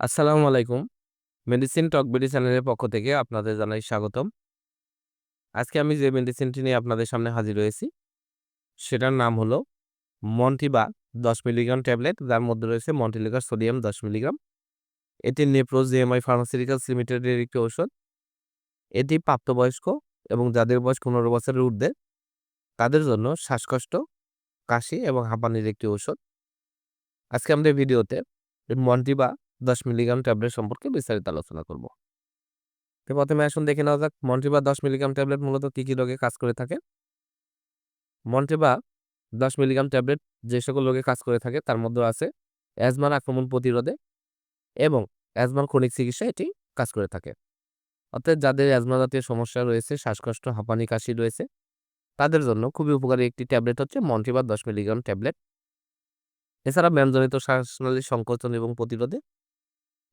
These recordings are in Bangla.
আসসালামু আলাইকুম। মেডিসিন টক বিডি চ্যানেলের পক্ষ থেকে আপনাদের জানাই স্বাগতম। আজকে আমি যে মেডিসিনটি নিয়ে আপনাদের সামনে হাজির হয়েছি, সেটার নাম হলো মন্টিবা ১০ মিলিগ্রাম ট্যাবলেট যার মধ্যে রয়েছে মন্টিলিভার সোডিয়াম ১০ মিলিগ্রাম। এটি নেপ্রোজ জিএমআই ফার্মাসিউটিক্যালস লিমিটেডের একটি ঔষধ। এটি প্রাপ্তবয়স্ক এবং যাদের বয়স ১৫ বছরের ঊর্ধ্বে তাদের জন্য শ্বাসকষ্ট, কাশি এবং হাঁপানির একটি ঔষধ। আজকে আমাদের ভিডিওতে মন্টিবা ১০ মিলিগ্রাম ট্যাবলেট সম্পর্কে বিস্তারিত আলোচনা করব। তো প্রথমে আসুন দেখে নেওয়া যাক মন্টিবা ১০ মিলিগ্রাম ট্যাবলেট মূলত কী, কী রোগে কাজ করে থাকে? মন্টিবা ১০ মিলিগ্রাম ট্যাবলেট যে সকল রোগে কাজ করে থাকে তার মধ্যে আছে অ্যাজমার আক্রমণ প্রতিরোধে এবং অ্যাজমার ক্রনিক চিকিৎসা এটি কাজ করে থাকে। অর্থাৎ যাদের অ্যাজমা জাতীয় সমস্যা রয়েছে, শ্বাসকষ্ট, হাঁপানি, কাশি রয়েছে তাদের জন্য খুবই উপকারী একটি ট্যাবলেট হচ্ছে মন্টিবা ১০ মিলিগ্রাম ট্যাবলেট। এছাড়া ব্যায়ামজনিত শ্বাসনালীর সংকোচন এবং প্রতিরোধে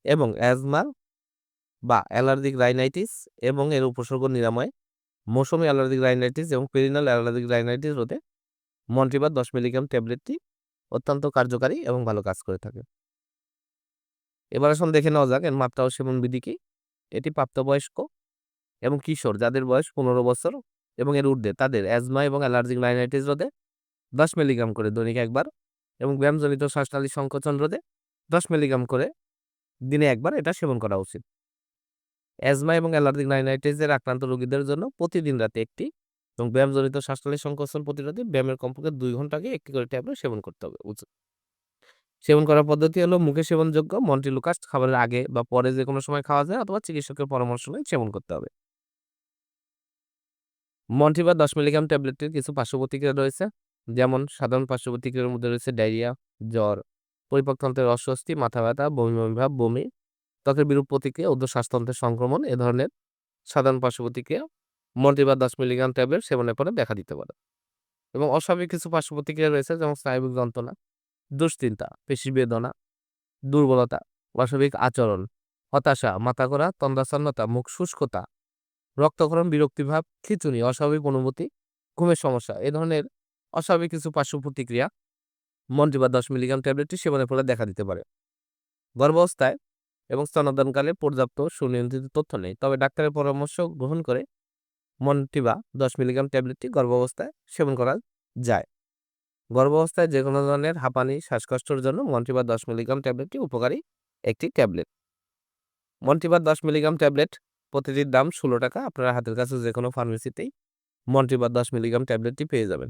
এবং অ্যাজমা বা অ্যালার্জিক রাইনাইটিস এবং এর উপসর্গ নিরাময়ে, মৌসুমী অ্যালার্জিক রাইনাইটিস এবং পেরিনাল অ্যালার্জিক রাইনাইটিস রোধে মন্টিবা ১০ মিলিগ্রাম ট্যাবলেটটি অত্যন্ত কার্যকারী এবং ভালো কাজ করে থাকে। এবার আসুন দেখে নেওয়া যাক এর মাত্রা সেবন বিধি কী? এটি প্রাপ্তবয়স্ক এবং কিশোর যাদের বয়স ১৫ বছর এবং এর ঊর্ধ্বে তাদের অ্যাজমা এবং অ্যালার্জিক রাইনাইটিস রোধে ১০ মিলিগ্রাম করে দৈনিক একবার এবং ব্যায়ামজনিত শ্বাসনালী সংকোচন রোধে ১০ মিলিগ্রাম করে দিনে একবার এটা সেবন করা উচিত। অ্যাজমা এবং অ্যালার্জিক রাইনাইটিসের আক্রান্ত রোগীদের জন্য প্রতিদিন রাতে একটি এবং ব্যায়ামজনিত শ্বাসনালী সংকোচন প্রতিরোধে ব্যায়ামের কমপক্ষে ২ ঘণ্টা আগে একটি করে ট্যাবলেট সেবন করতে হবে উচিত। সেবন করার পদ্ধতি হলো মুখে সেবনযোগ্য মন্টিলুকাস্ট খাবারের আগে বা পরে যে কোনো সময় খাওয়া যায় অথবা চিকিৎসকের পরামর্শ নিয়ে সেবন করতে হবে। মন্টি বা দশ মিলিগ্রাম ট্যাবলেটটির কিছু পার্শ্ব প্রতিক্রিয়া রয়েছে যেমন সাধারণ পার্শ্ব প্রতিক্রিয়ার মধ্যে রয়েছে ডায়রিয়া, জ্বর, পরিপাকতন্ত্রের অস্বস্তি, মাথা ব্যথা, বমি, বমি বমি, ত্বকের বিরূপ প্রতিক্রিয়া, উর্ধ্ব শ্বাসতন্ত্রের সংক্রমণ এ ধরনের সাধারণ পার্শ্ব প্রতিক্রিয়া মন্টিবা ১০ মিলিগ্রাম ট্যাবলেট সেবনের পরে দেখা দিতে পারে। এবং অস্বাভাবিক কিছু পার্শ্ব প্রতিক্রিয়া রয়েছে যেমন স্নায়বিক যন্ত্রণা, দুশ্চিন্তা, পেশি বেদনা, দুর্বলতা, অস্বাভাবিক আচরণ, হতাশা, মাথা করা তন্দ্রাচ্ছন্নতা, মুখ শুষ্কতা, রক্তক্ষরণ, বিরক্তিভাব, খিঁচুনি, অস্বাভাবিক অনুভূতি, ঘুমের সমস্যা এ ধরনের অস্বাভাবিক কিছু পার্শ্ব প্রতিক্রিয়া মন্টিবা ১০ মিলিগ্রাম ট্যাবলেটটি সেবনের ফলে দেখা দিতে পারে। গর্ভাবস্থায় এবং স্তন্যদানকালে পর্যাপ্ত সুনিয়ন্ত্রিত তথ্য নেই। তবে ডাক্তারের পরামর্শ গ্রহণ করে মন্টিবা ১০ মিলিগ্রাম ট্যাবলেটটি গর্ভাবস্থায় সেবন করা যায়। গর্ভাবস্থায় যেকোনো ধরনের হাঁপানি, শ্বাসকষ্টর জন্য মন্টিবা ১০ মিলিগ্রাম ট্যাবলেটটি উপকারী একটি ট্যাবলেট। মন্টিবা ১০ মিলিগ্রাম ট্যাবলেট প্রতিটির দাম ষোলো টাকা। আপনারা হাতের কাছে যেকোনো ফার্মেসিতেই মন্টিবা ১০ মিলিগ্রাম ট্যাবলেটটি পেয়ে যাবেন।